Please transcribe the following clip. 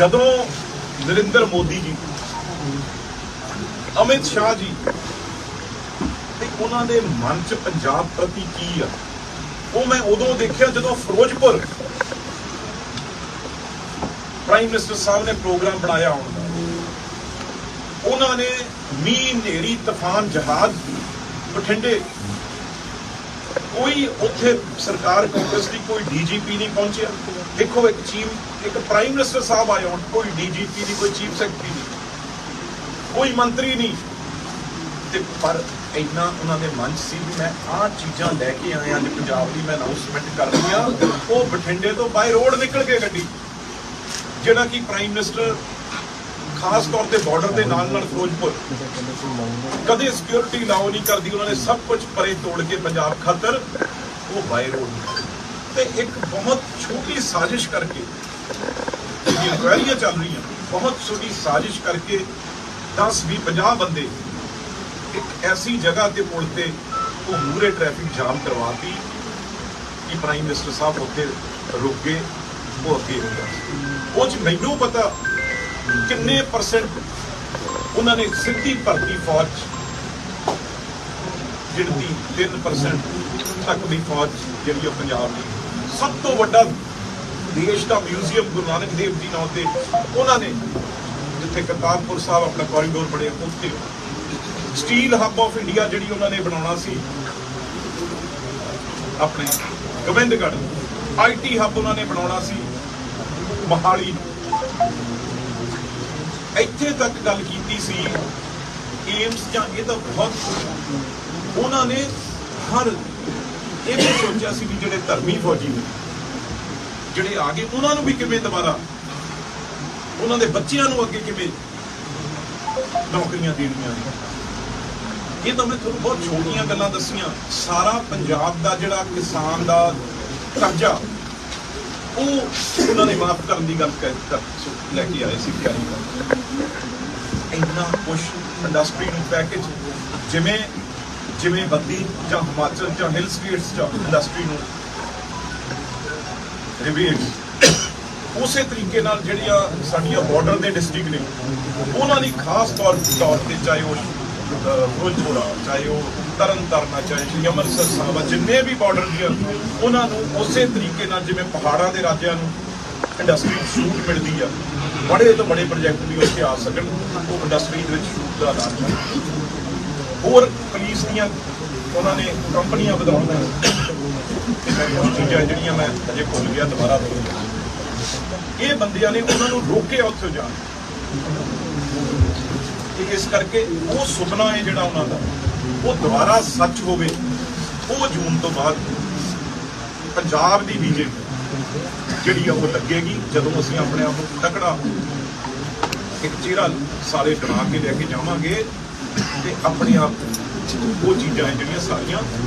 ਜਦੋਂ ਨਰਿੰਦਰ ਮੋਦੀ ਜੀ, ਅਮਿਤ ਸ਼ਾਹ ਜੀ ਤੇ ਉਹਨਾਂ ਦੇ ਮਨ 'ਚ ਪੰਜਾਬ ਪ੍ਰਤੀ ਕੀ ਆ, ਉਹ ਮੈਂ ਉਦੋਂ ਦੇਖਿਆ ਜਦੋਂ ਫਿਰੋਜ਼ਪੁਰ ਪ੍ਰਾਈਮ ਮਿਨਿਸਟਰ ਸਾਹਿਬ ਨੇ ਪ੍ਰੋਗਰਾਮ ਬਣਾਇਆ ਹੁਣ ਉਹਨਾਂ ਨੇ ਮੀਂਹ, ਹਨੇਰੀ, ਤੂਫਾਨ, ਜਹਾਜ਼, ਬਠਿੰਡੇ ਕੋਈ ਉੱਥੇ ਸਰਕਾਰ ਕਾਂਗਰਸ ਦੀ ਕੋਈ ਡੀਜੀਪੀ ਨਹੀਂ ਪਹੁੰਚਿਆ। ਦੇਖੋ ਇੱਕ ਚੀਫ, ਇੱਕ ਪ੍ਰਾਈਮ ਮਿਨਿਸਟਰ ਸਾਹਿਬ ਆਏ ਹੁਣ, ਕੋਈ ਡੀਜੀਪੀ ਨਹੀਂ ਕੋਈ ਚੀਫ ਸੈਕਟਰੀ ਨਹੀਂ ਕੋਈ ਮੰਤਰੀ ਨਹੀਂ। ਤੇ ਪਰ ਇੰਨਾ ਉਹਨਾਂ ਦੇ ਮਨ 'ਚ ਸੀ ਵੀ ਮੈਂ ਆਹ ਚੀਜ਼ਾਂ ਲੈ ਕੇ ਆਇਆ, ਅੱਜ ਪੰਜਾਬ ਦੀ ਮੈਂ ਅਨਾਉਂਸਮੈਂਟ ਕਰ ਰਹੀ ਆ ਉਹ ਬਠਿੰਡੇ ਤੋਂ ਬਾਈ ਰੋਡ ਨਿਕਲ ਕੇ ਗੱਡੀ। ਜਿਹੜਾ ਕਿ ਪ੍ਰਾਈਮ ਮਿਨਿਸਟਰ ਖਾਸ ਤੌਰ ਤੇ ਬਾਰਡਰ ਦੇ ਨਾਲ ਨਾਲ ਫਿਰੋਜ਼ਪੁਰ। ਕਦੇ ਸਿਕਿਉਰਿਟੀ ਲਾਓ ਨਹੀਂ ਕਰਦੀ, ਉਹਨਾਂ ਨੇ ਸਭ ਕੁਝ ਪਰੇ ਤੋੜ ਕੇ ਪੰਜਾਬ ਖਾਤਰ ਉਹ ਬਾਈ ਰੋਡ ਤੇ ਇੱਕ ਬਹੁਤ ਛੋਟੀ ਸਾਜ਼ਿਸ਼ ਕਰਕੇ ਜਿਹੜੀ ਇਨਕੁਆਇਰੀਆਂ ਚੱਲ ਰਹੀਆਂ, ਬਹੁਤ ਛੋਟੀ ਸਾਜ਼ਿਸ਼ ਕਰਕੇ 10 20 50 ਬੰਦੇ ਇੱਕ ਐਸੀ ਜਗ੍ਹਾ ਤੇ ਪੁਲ ਤੇ ਉਹ ਮੂਰੇ ਟ੍ਰੈਫਿਕ ਜਾਮ ਕਰਵਾਤੀ ਕਿ ਪ੍ਰਾਈਮ ਮਿਨਿਸਟਰ ਸਾਹਿਬ ਉੱਥੇ ਰੁਕ ਗਏ, ਉਹ ਅੱਗੇ ਹੋ ਗਿਆ ਉਹ ਚ ਮੈਨੂੰ ਪਤਾ ਕਿੰਨੇ ਪਰਸੈਂਟ ਉਹਨਾਂ ਨੇ ਸਿੱਧੀ ਭਰਤੀ ਫੌਜ 'ਚ ਗਿਣਤੀ 3% ਤੱਕ ਦੀ ਫੌਜ ਜਿਹੜੀ ਉਹ ਪੰਜਾਬ ਦੀ। ਸਭ ਤੋਂ ਵੱਡਾ ਦੇਸ਼ ਦਾ ਮਿਊਜ਼ੀਅਮ ਗੁਰੂ ਨਾਨਕ ਦੇਵ ਜੀ ਨਾਂ ਤੇ ਉਹਨਾਂ ਨੇ ਜਿੱਥੇ ਕਰਤਾਰਪੁਰ ਸਾਹਿਬ ਆਪਣਾ ਕੋਰੀਡੋਰ ਬਣਿਆ, ਉੱਥੇ ਸਟੀਲ ਹੱਬ ਆਫ ਇੰਡੀਆ ਜਿਹੜੀ ਉਹਨਾਂ ਨੇ ਬਣਾਉਣਾ ਸੀ, ਆਪਣੇ ਗੋਬਿੰਦਗੜ੍ਹ ਆਈਟੀ ਹੱਬ ਉਹਨਾਂ ਨੇ ਬਣਾਉਣਾ ਸੀ, ਮਹਾਲੀ ਇੱਥੇ ਤੱਕ ਗੱਲ ਕੀਤੀ ਸੀ, ਏਮਸ ਜਾਂ ਇਹ ਤਾਂ ਬਹੁਤ ਉਹਨਾਂ ਨੇ ਹਰ ਇਹ ਵੀ ਸੋਚਿਆ ਸੀ ਵੀ ਜਿਹੜੇ ਧਰਮੀ ਫੌਜੀ ਨੇ, ਜਿਹੜੇ ਆ ਗਏ, ਉਹਨਾਂ ਨੂੰ ਵੀ ਕਿਵੇਂ ਦੁਬਾਰਾ, ਉਹਨਾਂ ਦੇ ਬੱਚਿਆਂ ਨੂੰ ਅੱਗੇ ਕਿਵੇਂ ਨੌਕਰੀਆਂ ਦੇਣੀਆਂ ਨੇ। ਇਹ ਤਾਂ ਮੈਂ ਤੁਹਾਨੂੰ ਬਹੁਤ ਛੋਟੀਆਂ ਗੱਲਾਂ ਦੱਸੀਆਂ, ਸਾਰਾ ਪੰਜਾਬ ਦਾ ਜਿਹੜਾ ਕਿਸਾਨ ਦਾ ਕਰਜ਼ਾ ਉਹ ਉਹਨਾਂ ਨੇ ਮਾਫ ਕਰਨ ਦੀ ਗੱਲ ਕਹਿ ਕਰ ਲੈ ਕੇ ਆਏ ਸੀ ਕਹਿ ਇੰਨਾ ਕੁਛ ਇੰਡਸਟਰੀ ਨੂੰ ਪੈਕੇਜ ਜਿਵੇਂ ਜਿਵੇਂ ਬੱਦੀ ਜਾਂ ਹਿਮਾਚਲ ਜਾਂ ਹਿਲ ਸਟੇਟਸ ਜਾਂ ਇੰਡਸਟਰੀ ਨੂੰ ਰਿਵੇਟ ਉਸੇ ਤਰੀਕੇ ਨਾਲ ਜਿਹੜੀਆਂ ਸਾਡੀਆਂ ਬਾਰਡਰ ਦੇ ਡਿਸਟ੍ਰਿਕਟ ਨੇ, ਉਹਨਾਂ ਦੀ ਖਾਸ ਤੌਰ ਤੌਰ ਤੇ ਚਾਹੇ ਉਹ ਅਹ, ਚਾਹੇ ਉਹ ਤਰਨ ਤਾਰਨ ਆ ਚਾਹੇ ਸ਼੍ਰੀ ਅੰਮ੍ਰਿਤਸਰ ਸਾਹਿਬ ਆ ਜਿੰਨੇ ਵੀ ਬਾਰਡਰ ਦੀਆਂ ਉਹਨਾਂ ਨੂੰ ਉਸੇ ਤਰੀਕੇ ਨਾਲ ਜਿਵੇਂ ਪਹਾੜਾਂ ਦੇ ਰਾਜਿਆਂ ਨੂੰ ਇੰਡਸਟਰੀ ਛੂਟ ਮਿਲਦੀ ਆ ਬੜੇ ਤੋਂ ਬੜੇ ਪ੍ਰੋਜੈਕਟ ਵੀ ਉੱਥੇ ਆ ਸਕਣ ਉਹ ਇੰਡਸਟਰੀ ਦੇ ਵਿੱਚ ਛੂਟ ਦਾ ਐਲਾਨ ਕਰਨ ਹੋਰ ਪੁਲਿਸ ਦੀਆਂ ਉਹਨਾਂ ਨੇ ਕੰਪਨੀਆਂ ਵਧਾਉਣ ਕੁਝ ਚੀਜ਼ਾਂ ਜਿਹੜੀਆਂ ਮੈਂ ਅਜੇ ਭੁੱਲ ਗਿਆ ਦੁਬਾਰਾ ਇਹ ਬੰਦਿਆਂ ਨੇ ਉਹਨਾਂ ਨੂੰ ਰੋਕਿਆ ਉੱਥੇ ਜਾਣ। ਤੇ ਇਸ ਕਰਕੇ ਉਹ ਸੁਪਨਾ ਹੈ ਜਿਹੜਾ ਉਹਨਾਂ ਦਾ, ਉਹ ਦੁਬਾਰਾ ਸੱਚ ਹੋਵੇ, ਉਹ ਜੂਨ ਤੋਂ ਬਾਅਦ ਪੰਜਾਬ ਦੀ ਬੀਜੇਪੀ ਜਿਹੜੀ ਆ ਉਹ ਲੱਗੇਗੀ, ਜਦੋਂ ਅਸੀਂ ਆਪਣੇ ਆਪ ਨੂੰ ਤਕੜਾ ਇੱਕ ਚਿਹਰਾ ਸਾਰੇ ਬਣਾ ਕੇ ਲੈ ਕੇ ਜਾਵਾਂਗੇ ਤੇ ਆਪਣੇ ਆਪ ਉਹ ਚੀਜ਼ਾਂ ਹੈ ਜਿਹੜੀਆਂ ਸਾਰੀਆਂ